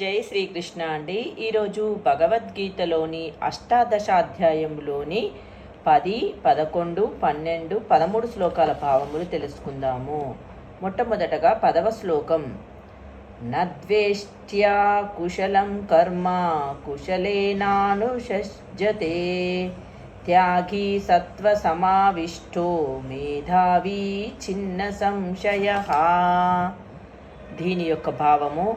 జై శ్రీకృష్ణ అండి. ఈరోజు భగవద్గీతలోని అష్టాదశాధ్యాయంలోని పది పదకొండు పన్నెండు పదమూడు శ్లోకాల భావములు తెలుసుకుందాము. మొట్టమొదటగా పదవ శ్లోకం. నద్వేష్ట్యా కుశలం కర్మ కుశలేనానుషజతే త్యాగి సత్వ సమావిష్టో మేధావి చిన్న సంశయ. దీని యొక్క భావము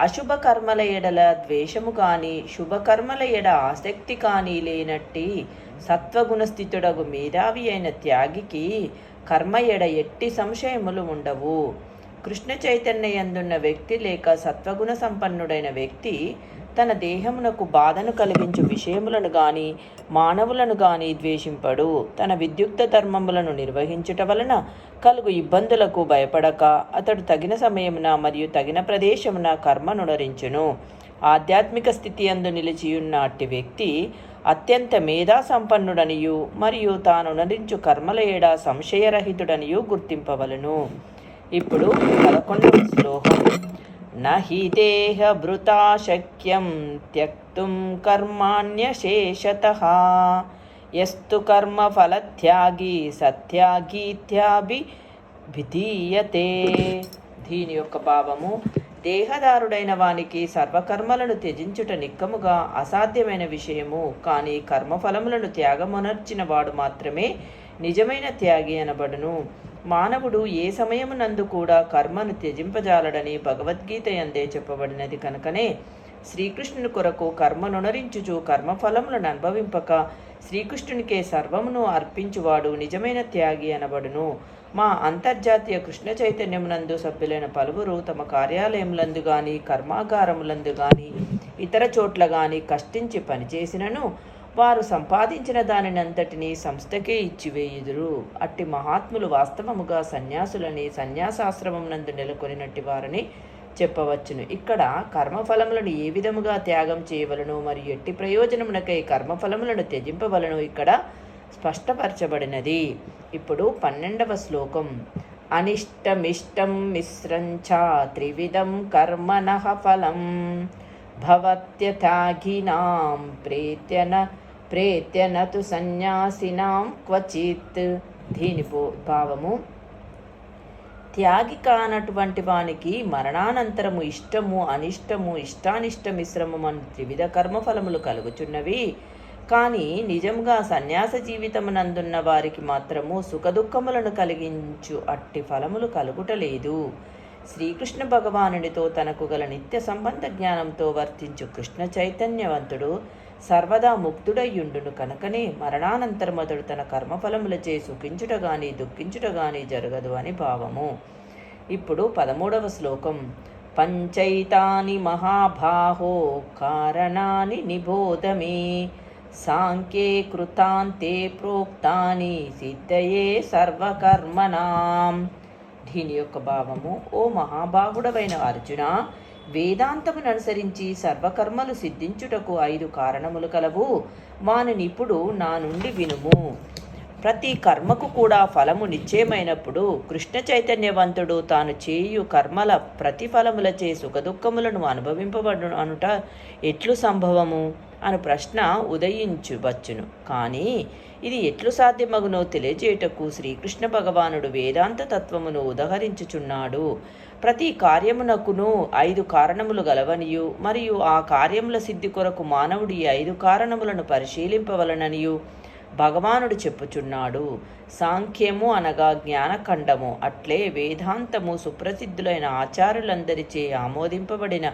అశుభ కర్మల ఎడల ద్వేషము కానీ శుభకర్మల ఎడ ఆసక్తి కానీ లేనట్టి సత్వగుణస్థితుడగు మేధావి అయిన త్యాగికి కర్మ ఎడ ఎట్టి సంశయములు ఉండవు. కృష్ణ చైతన్యందున్న వ్యక్తి లేక సత్వగుణ సంపన్నుడైన వ్యక్తి తన దేహమునకు బాధను కలిగించు విషయములను గాని మానవులను గాని ద్వేషింపడు. తన విద్యుక్త ధర్మములను నిర్వహించుట వలన కలుగు ఇబ్బందులకు భయపడక అతడు తగిన సమయమున మరియు తగిన ప్రదేశమున కర్మనుడరించును ఆధ్యాత్మిక స్థితి అందు నిలిచియున్న అట్టి వ్యక్తి అత్యంత మేధా సంపన్నుడనియు మరియు తానునరించు కర్మల ఏడ సంశయరహితుడనియు గుర్తింపవలను. ఇప్పుడు పదకొండవ శ్లోకం. నహి దేహభృతా శక్యం త్యక్తుం కర్మాణ్యశేషత యస్తు కర్మఫలత్యాగి సత్యాగీత్యాభి భిధీయతే దీని యొక్క భావము దేహదారుడైన వానికి సర్వకర్మలను త్యజించుట నిక్కముగా అసాధ్యమైన విషయము కానీ కర్మఫలములను త్యాగమునర్చిన వాడు మాత్రమే నిజమైన త్యాగి అనబడును. మానవుడు ఏ సమయమునందు కూడా కర్మను త్యజింపజాలడని భగవద్గీత అందే చెప్పబడినది కనుకనే శ్రీకృష్ణుని కొరకు కర్మనునరించుచు కర్మఫలములను అనుభవింపక శ్రీకృష్ణునికే సర్వమును అర్పించువాడు నిజమైన త్యాగి అనబడును. మా అంతర్జాతీయ కృష్ణ చైతన్యమునందు సభ్యులైన పలువురు తమ కార్యాలయములందు గాని కర్మాగారములందు గాని ఇతర చోట్ల గాని కష్టించి పనిచేసినను వారు సంపాదించిన దానినంతటినీ సంస్థకే ఇచ్చివేయుదురు. అట్టి మహాత్ములు వాస్తవముగా సన్యాసులని సన్యాసాశ్రమం నందు నెలకొనినట్టి వారని చెప్పవచ్చును. ఇక్కడ కర్మఫలములను ఏ విధముగా త్యాగం చేయవలను మరియు ఎట్టి ప్రయోజనమునకై కర్మఫలములను త్యజింపవలను ఇక్కడ స్పష్టపరచబడినది. ఇప్పుడు పన్నెండవ శ్లోకం. అనిష్టమిష్టం మిశ్రంచ త్రివిధం కర్మణ ఫలం. భవత్యథాఘినాం ప్రీత్యన ప్రేత్యనతు సన్యాసినాం క్వచిత్. దీని భావము త్యాగి కానటువంటి వానికి మరణానంతరము ఇష్టము అనిష్టము ఇష్టానిష్ట మిశ్రమము త్రివిధ కర్మఫలములు కలుగుచున్నవి. కానీ నిజంగా సన్యాస జీవితమునందున్న వారికి మాత్రము సుఖదుఖములను కలిగించు అట్టి ఫలములు కలుగుటలేదు. శ్రీకృష్ణ భగవానుడితో తనకు గల నిత్య సంబంధ జ్ఞానంతో వర్తించు కృష్ణ చైతన్యవంతుడు సర్వదా ముక్తుడయ్యుండును కనుకనే మరణానంతరం తన కర్మఫలములచే సుఖించుట గాని దుఃఖించుట గాని జరగదు అని భావము. ఇప్పుడు పదమూడవ శ్లోకం. పంచైతాని మహాబాహో కారణాని నిబోధమే సాంఖ్యే కృతాంతే ప్రోక్తాని సిద్ధయే సర్వకర్మణాం. దీని యొక్క భావము ఓ మహాబాహుడవైన అర్జున వేదాంతమును అనుసరించి సర్వకర్మలు సిద్ధించుటకు ఐదు కారణములు కలవు. వానిని ఇప్పుడు నా నుండి వినుము. ప్రతి కర్మకు కూడా ఫలము నిశ్చయమైనప్పుడు కృష్ణ చైతన్యవంతుడు తాను చేయు కర్మల ప్రతిఫలములచే సుఖదుఖములను అనుభవింపబడు అనుట ఎట్లు సంభవము? అను ప్రశ్న ఉదయించువచ్చును కానీ ఇది ఎట్లు సాధ్యమగునో తెలియజేయటకు శ్రీకృష్ణ భగవానుడు వేదాంత తత్వమును ఉదహరించుచున్నాడు. ప్రతి కార్యమునకును ఐదు కారణములు గలవనియు మరియు ఆ కార్యముల సిద్ధి కొరకు మానవుడి ఐదు కారణములను పరిశీలింపవలననియు. భగవానుడు చెప్పుచున్నాడు. సాంఖ్యము అనగా జ్ఞానఖండము. అట్లే వేదాంతము సుప్రసిద్ధులైన ఆచారులందరిచే ఆమోదింపబడిన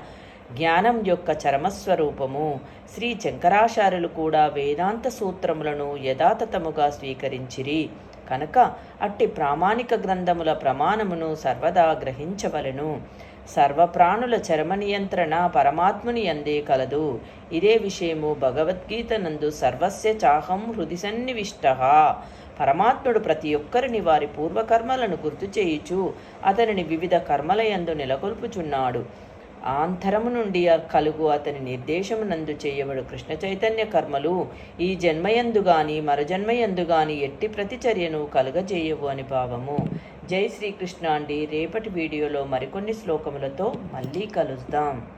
జ్ఞానం యొక్క చరమస్వరూపము. శ్రీ శంకరాచార్యులు కూడా వేదాంత సూత్రములను యథాతథముగా స్వీకరించిరి. కనుక అట్టి ప్రామాణిక గ్రంథముల ప్రమాణమును సర్వదా గ్రహించవలను. సర్వప్రాణుల చరమ నియంత్రణ పరమాత్ముని అందే కలదు. ఇదే విషయము భగవద్గీత నందు సర్వస్య చాహం హృది సన్నివిష్ట. పరమాత్ముడు ప్రతి ఒక్కరిని వారి పూర్వకర్మలను గుర్తు చేయుచు అతనిని వివిధ కర్మలయందు నెలకొల్పుచున్నాడు. ఆంతరము నుండి కలుగు అతని నిర్దేశమునందు చేయబడు కృష్ణ చైతన్య కర్మలు ఈ జన్మయందు గాని మరజన్మయందు గాని ఎట్టి ప్రతిచర్యను కలుగజేయవు అని భావము. జై శ్రీకృష్ణ అండి రేపటి వీడియోలో మరికొన్ని శ్లోకములతో మళ్ళీ కలుద్దాం.